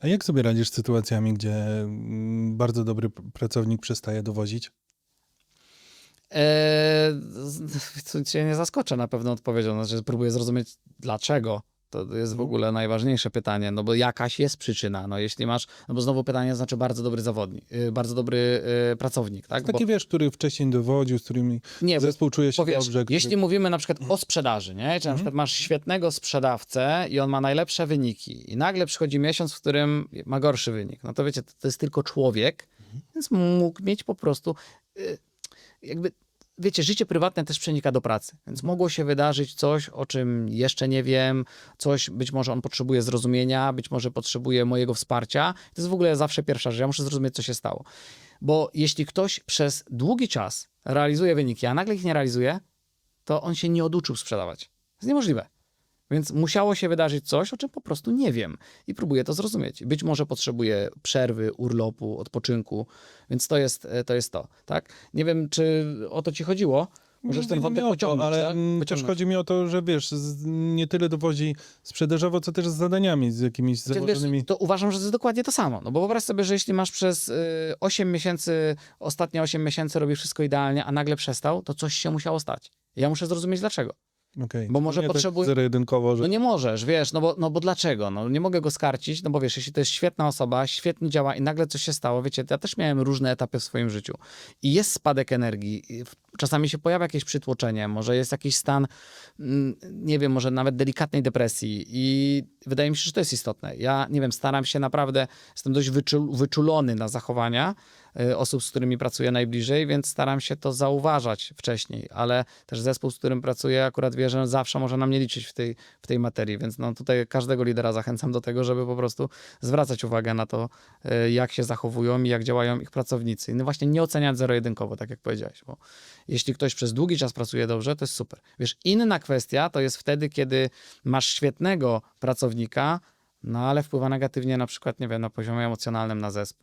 A jak sobie radzisz z sytuacjami, gdzie mm, bardzo dobry pracownik przestaje dowozić? Eee, cię nie zaskoczę na pewno odpowiedzią, znaczy próbuję zrozumieć dlaczego. To jest w ogóle najważniejsze pytanie, no bo jakaś jest przyczyna. No jeśli masz, no bo znowu pytanie znaczy bardzo dobry zawodnik, y, bardzo dobry y, pracownik, tak? Bo, Taki wiesz, który wcześniej dowodził, z którymi nie, bo zespół czuje się Powiesz, dobrze. który- jeśli mówimy na przykład o sprzedaży, nie? Mhm. czy na przykład masz świetnego sprzedawcę i on ma najlepsze wyniki i nagle przychodzi miesiąc, w którym ma gorszy wynik, no to wiecie, to, to jest tylko człowiek, Mhm. więc mógł mieć po prostu y, jakby, wiecie, życie prywatne też przenika do pracy, więc mogło się wydarzyć coś, o czym jeszcze nie wiem, coś, być może on potrzebuje zrozumienia, być może potrzebuje mojego wsparcia. To jest w ogóle zawsze pierwsza rzecz, ja muszę zrozumieć, co się stało. Bo jeśli ktoś przez długi czas realizuje wyniki, a nagle ich nie realizuje, to on się nie oduczył sprzedawać. To jest niemożliwe. Więc musiało się wydarzyć coś, o czym po prostu nie wiem i próbuję to zrozumieć. Być może potrzebuję przerwy, urlopu, odpoczynku, więc to jest e, to, jest to tak? Nie wiem, czy o to ci chodziło. Możesz ten wątek pociągnąć, Ale tak? mm, też chodzi mi o to, że wiesz, z, nie tyle dowozi sprzedażowo, co też z zadaniami, z jakimiś Znaczy, założonymi. Wiesz, to uważam, że to jest dokładnie to samo. No bo wyobraź sobie, że jeśli masz przez y, 8 miesięcy, ostatnie 8 miesięcy robisz wszystko idealnie, a nagle przestał, to coś się musiało stać. Ja muszę zrozumieć dlaczego. Okej. bo może nie potrzebuj- Tak zero-jedynkowo, że No nie możesz, wiesz, no bo, no bo dlaczego? No nie mogę go skarcić, no bo wiesz, jeśli to jest świetna osoba, świetnie działa i nagle coś się stało, wiecie, ja też miałem różne etapy w swoim życiu i jest spadek energii, czasami się pojawia jakieś przytłoczenie, może jest jakiś stan, mm, nie wiem, może nawet delikatnej depresji i wydaje mi się, że to jest istotne. Ja, nie wiem, staram się naprawdę, jestem dość wyczul, wyczulony na zachowania osób, z którymi pracuję najbliżej, więc staram się to zauważać wcześniej, ale też zespół, z którym pracuję akurat wie, że zawsze może na mnie liczyć w tej, w tej materii, więc no tutaj każdego lidera zachęcam do tego, żeby po prostu zwracać uwagę na to, y, jak się zachowują i jak działają ich pracownicy. No właśnie nie oceniać zero-jedynkowo, tak jak powiedziałeś, bo jeśli ktoś przez długi czas pracuje dobrze, to jest super. Wiesz, inna kwestia to jest wtedy, kiedy masz świetnego pracownika, no ale wpływa negatywnie na przykład, nie wiem, na poziomie emocjonalnym na zespół.